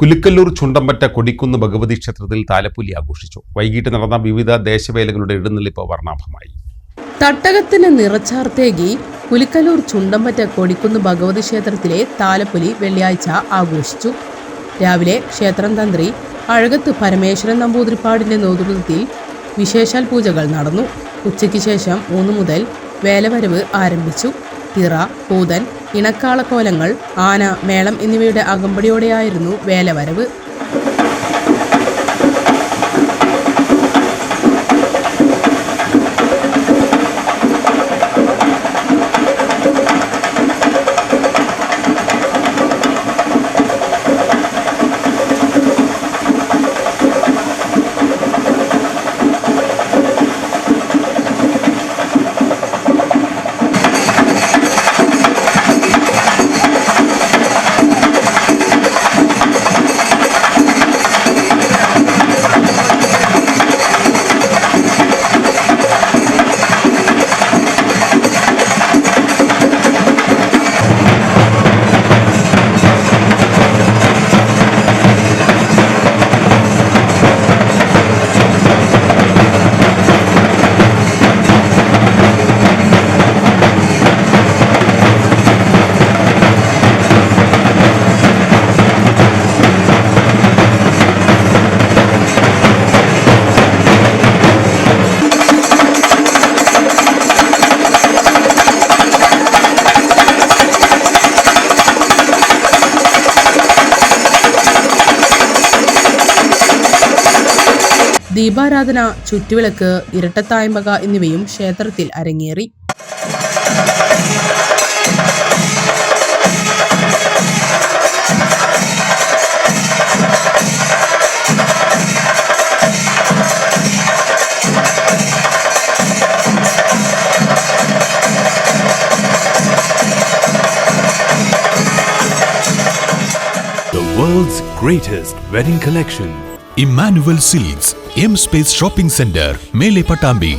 കുലുക്കല്ലൂർ ചുണ്ടമ്പറ്റ കൊടിക്കുന്ന് ഭഗവതി ക്ഷേത്രത്തിൽ താലപ്പൊലി ആഘോഷിച്ചു. വൈകിട്ട് നടന്ന വിവിധ ദേശവേലകളുടെ എഴുന്നള്ളിപ്പ് വർണാഭമായി. തട്ടകത്തിന് നിറച്ചാർത്തേകി കുലുക്കല്ലൂർ ചുണ്ടമ്പറ്റ കൊടിക്കുന്ന് ഭഗവതി ക്ഷേത്രത്തിലെ താലപ്പൊലി വെള്ളിയാഴ്ച ആഘോഷിച്ചു. രാവിലെ ക്ഷേത്രം തന്ത്രി അഴകത്ത് പരമേശ്വരൻ നമ്പൂതിരിപ്പാടിന്റെ നേതൃത്വത്തിൽ വിശേഷാൽ പൂജകൾ നടന്നു. ഉച്ചയ്ക്ക് ശേഷം മൂന്ന് മുതൽ വേലവരവ് ആരംഭിച്ചു. തിറ പൂതൻ ഇണക്കാളക്കോലങ്ങൾ ആന മേളം എന്നിവയുടെ അകമ്പടിയോടെയായിരുന്നു വേലവരവ്. ദീപാരാധന ചുറ്റുവിളക്ക് ഇരട്ടത്തായ്മക എന്നിവയും ക്ഷേത്രത്തിൽ അരങ്ങേറി world's greatest wedding collection. Emmanuel silks M space shopping centre മേലെ പട്ടാമ്പി